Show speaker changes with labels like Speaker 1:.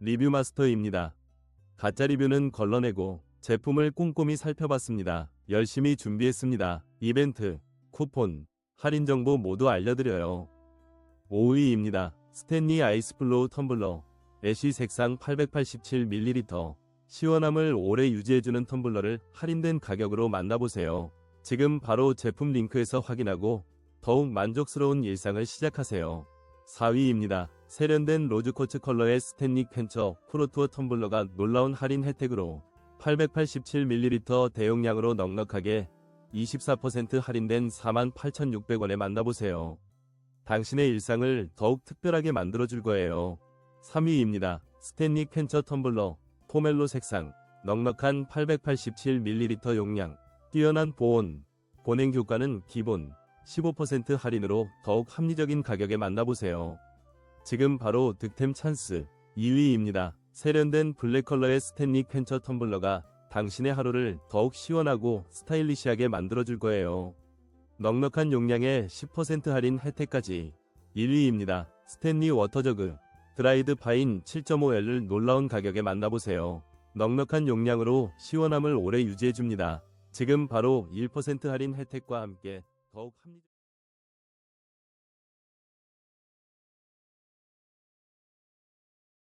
Speaker 1: 리뷰 마스터입니다. 가짜 리뷰는 걸러내고 제품을 꼼꼼히 살펴봤습니다. 열심히 준비했습니다. 이벤트, 쿠폰, 할인 정보 모두 알려드려요. 5위입니다. 스탠리 아이스플로우 텀블러. 애쉬 색상 887ml. 시원함을 오래 유지해주는 텀블러를 할인된 가격으로 만나보세요. 지금 바로 제품 링크에서 확인하고 더욱 만족스러운 일상을 시작하세요. 4위입니다. 세련된 로즈코츠 컬러의 스탠리 캔처 프로투어 텀블러가 놀라운 할인 혜택으로 887ml 대용량으로 넉넉하게 24% 할인된 48,600원에 만나보세요. 당신의 일상을 더욱 특별하게 만들어줄 거예요. 3위입니다. 스탠리 캔처 텀블러 포멜로 색상 넉넉한 887ml 용량 뛰어난 보온 보냉 효과는 기본 15% 할인으로 더욱 합리적인 가격에 만나보세요. 지금 바로 득템 찬스 2위입니다. 세련된 블랙 컬러의 스탠리 캔처 텀블러가 당신의 하루를 더욱 시원하고 스타일리시하게 만들어줄 거예요. 넉넉한 용량에 10% 할인 혜택까지 1위입니다. 스탠리 워터저그 드라이드 파인 7.5L을 놀라운 가격에 만나보세요. 넉넉한 용량으로 시원함을 오래 유지해줍니다. 지금 바로 1% 할인 혜택과 함께 더욱 합리적